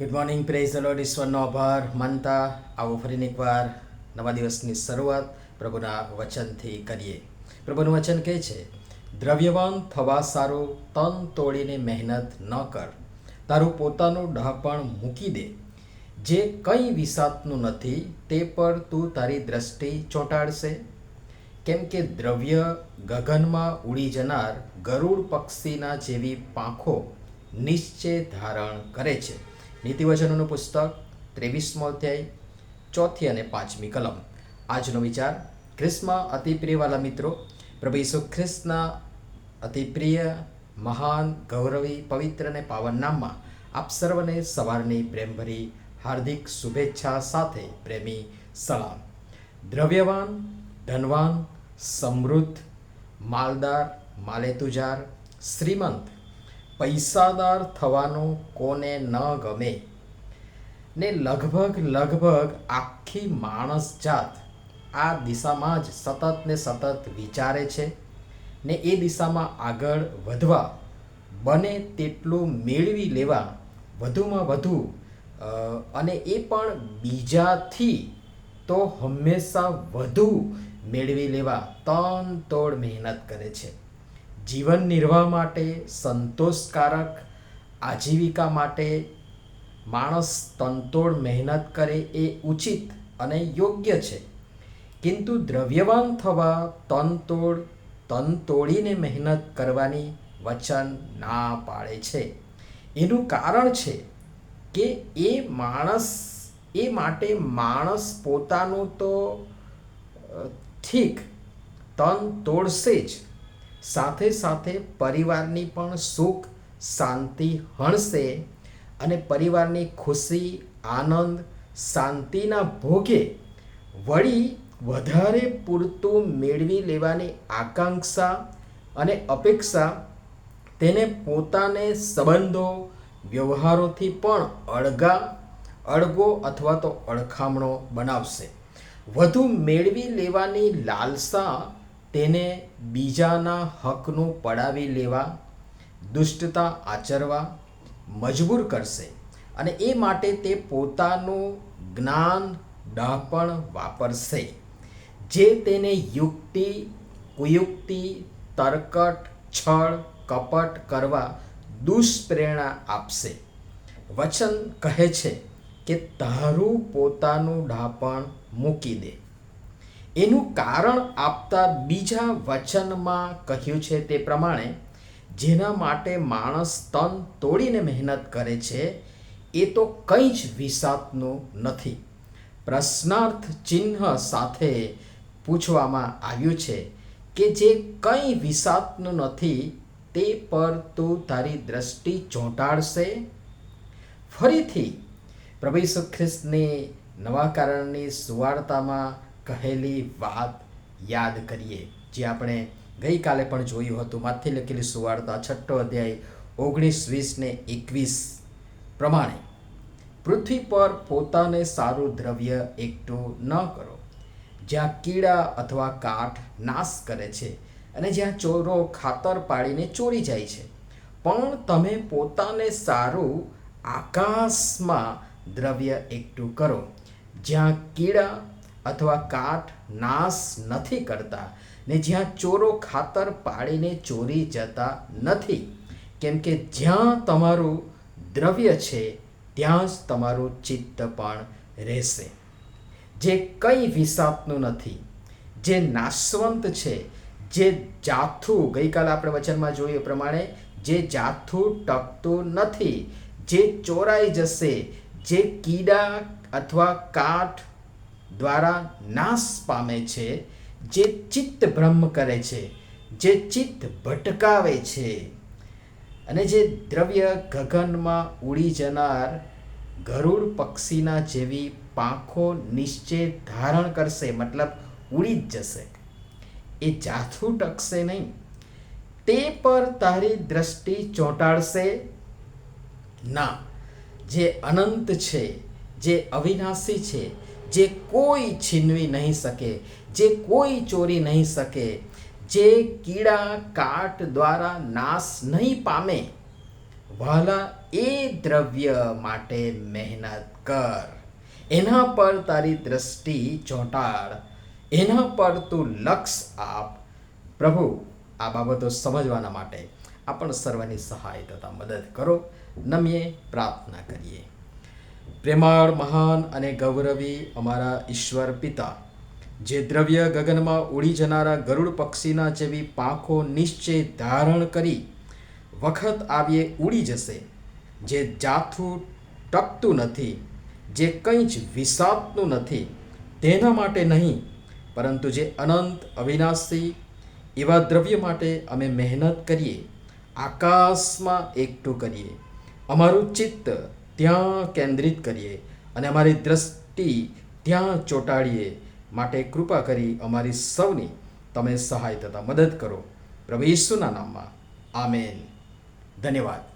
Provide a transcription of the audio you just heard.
Good morning praise lord ઈશ્વરનો આભાર માનતા આવો ફરીને એકવાર નવા દિવસની શરૂઆત પ્રભુના વચનથી કરીએ. પ્રભુનું વચન કહે છે, દ્રવ્યવાન થવા સારું, તન તોડીને મહેનત ન કર. તારું પોતાનું ડહાપણ મૂકી દે. જે કંઈ વિસાતનું નથી, તે પર તું તારી દ્રષ્ટિ ચોંટાડશે. કેમ કે દ્રવ્ય ગગનમાં ઉડી જનાર ગરુડ પક્ષીના જેવી પાંખો નિશ્ચય ધારણ કરે છે. નીતિવચનોનું પુસ્તક ત્રેવીસમો અધ્યાય, ચોથી અને પાંચમી કલમ. આજનો વિચાર, ખ્રિસ્તમાં અતિ પ્રિયવાલા મિત્રો, પ્રભુ ઈસુ ખ્રિસ્તના અતિ પ્રિય મહાન, ગૌરવી, પવિત્ર અને પાવન નામમાં આપ સર્વને સવારની પ્રેમભરી હાર્દિક શુભેચ્છા સાથે પ્રેમી સલામ. દ્રવ્યવાન, ધનવાન, સમૃદ્ધ, માલદાર, માલેતુજાર, શ્રીમંત પૈસાદાર થવાનું કોને ન ગમે? ને લગભગ લગભગ આખી માણસ જાત આ દિશામાં જ સતત ને સતત વિચારે છે ને એ દિશામાં આગળ વધવા, બને તેટલું મેળવી લેવા વધુમાં વધુ અને એ પણ બીજાથી તો હંમેશા વધુ મેળવી લેવા તન તોડ મહેનત કરે છે. જીવન નિર્વાહ માટે સંતોષકારક, આજીવિકા માટે માણસ તનતોડ મહેનત કરે એ ઉચિત અને યોગ્ય છે. કિંતુ દ્રવ્યવાન થવા તનતોડ તન તોડીને મહેનત કરવાની વચન ના પાડે છે. એનું કારણ છે કે એ માણસ, એ માટે માણસ પોતાનું તો ઠીક, તન તોડશે જ. સાથે સાથે પરિવારની પણ સુખ, શાંતિ હણશે અને પરિવારની ખુશી, આનંદ, શાંતિના ભોગે વળી વધારે પૂરતું મેળવી લેવાની આકાંક્ષા અને અપેક્ષા તેને પોતાને સંબંધો, વ્યવહારોથી પણ અળગા, અળગો અથવા તો અળખામણો બનાવશે. વધુ મેળવી લેવાની લાલસા તેને બીજાના હકનું પડાવી લેવા, દુષ્ટતા આચરવા મજબૂર કરશે અને એ માટે તે પોતાનું જ્ઞાન ડહાપણ વાપરશે, જે તેને યુક્તિ, કુયુક્તિ, તરકટ, છળ, કપટ કરવા દુષ્પ્રેરણા આપશે. વચન કહે છે કે તારું પોતાનું ડાપણ મૂકી દે. એનું કારણ આપતા બીજા વચનમાં કહ્યું છે તે પ્રમાણે, જેના માટે માણસ તન તોડીને મહેનત કરે છે, એ તો કંઈ જ વિસાતનું નથી. પ્રશ્નાર્થ ચિહ્ન સાથે પૂછવામાં આવ્યું છે કે જે કંઈ વિસાતનું નથી, તે પર તું તારી દ્રષ્ટિ ચોંટાડશે? ફરીથી, પ્રભુ ખ્રિસ્તની નવા કારણની સુવાર્તામાં કહેલી વાત યાદ કરીએ, જે આપણે ગઈકાલે પણ જોયું હતું. માથી લખેલી સુવાર્તા, છઠ્ઠો અધ્યાય, ઓગણીસ, વીસ ને એકવીસ પ્રમાણે, પૃથ્વી પર પોતાને સારું દ્રવ્ય એકઠું ન કરો. જ્યાં કીડા અથવા કાઠ નાશ કરે છે અને જ્યાં ચોરો ખાતર પાડીને ચોરી જાય છે. પણ તમે પોતાને સારું આકાશમાં દ્રવ્ય એકઠું કરો. જ્યાં કીડા અથવા કાઠ નાશ નથી કરતા. ને જ્યાં ચોરો ખાતર પાડીને ચોરી જતા નથી. કેમ કે જ્યાં તમારું દ્રવ્ય છે, ત્યાં જ તમારું ચિત્ત પણ રહેશે. જે કંઈ વિષાપનું નથી, જે નાશવંત છે, જે જાથું, ગઈકાલે આપણે વચનમાં જોયું પ્રમાણે, જે જાથું ટકતું નથી, જે ચોરાઈ જશે, જે કીડા અથવા કાઠ દ્વારા નાશ પામે છે, જે ચિત્ત ભ્રમ કરે છે, જે ચિત્ત ભટકાવે છે. અને જે દ્રવ્ય ગગનમાં ઉડી જનાર ગરુડ પક્ષીના જેવી પાંખો નિશ્ચય ધારણ કરશે, મતલબ ઉડી જ જશે. એ જાથું ટકશે નહીં. તે પર તારી દ્રષ્ટિ ચોંટાડશે. ના, જે અનંત છે, જે અવિનાશી છે જે કોઈ છીનવી નહીં શકે, જે કોઈ ચોરી નહીં શકે, જે કીડા કાટ દ્વારા નાશ નહીં પામે વહાલા એ દ્રવ્ય માટે મહેનત કર. એના પર તારી દ્રષ્ટિ ચોંટાડ, એના પર તું લક્ષ આપ. પ્રભુ, આ બાબતો સમજવાના માટે આપણ સર્વની સહાય તથા મદદ કરો. નમીએ પ્રાર્થના કરીએ. પ્રેમાળ, મહાન અને ગૌરવી અમારા ઈશ્વર પિતા, જે દ્રવ્ય ગગનમાં ઉડી જનારા ગરુડ પક્ષીના જેવી પાંખો નિશ્ચય ધારણ કરી વખત આવીએ ઉડી જશે, જે જાથું ટકતું નથી, જે કંઈ જ વિસાતનું નથી, તેના માટે નહીં, પરંતુ જે અનંત અવિનાશી એવા દ્રવ્ય માટે અમે મહેનત કરીએ, આકાશમાં એકઠું કરીએ. અમારું ચિત્ત ત્યાં કેન્દ્રિત કરીએ અને અમારી દ્રષ્ટિ ત્યાં ચોંટાડીએ. માટે કૃપા કરી અમારી સૌની તમે સહાય તથા મદદ કરો. પ્રભુ ઈસુના નામમાં. આમેન. ધન્યવાદ.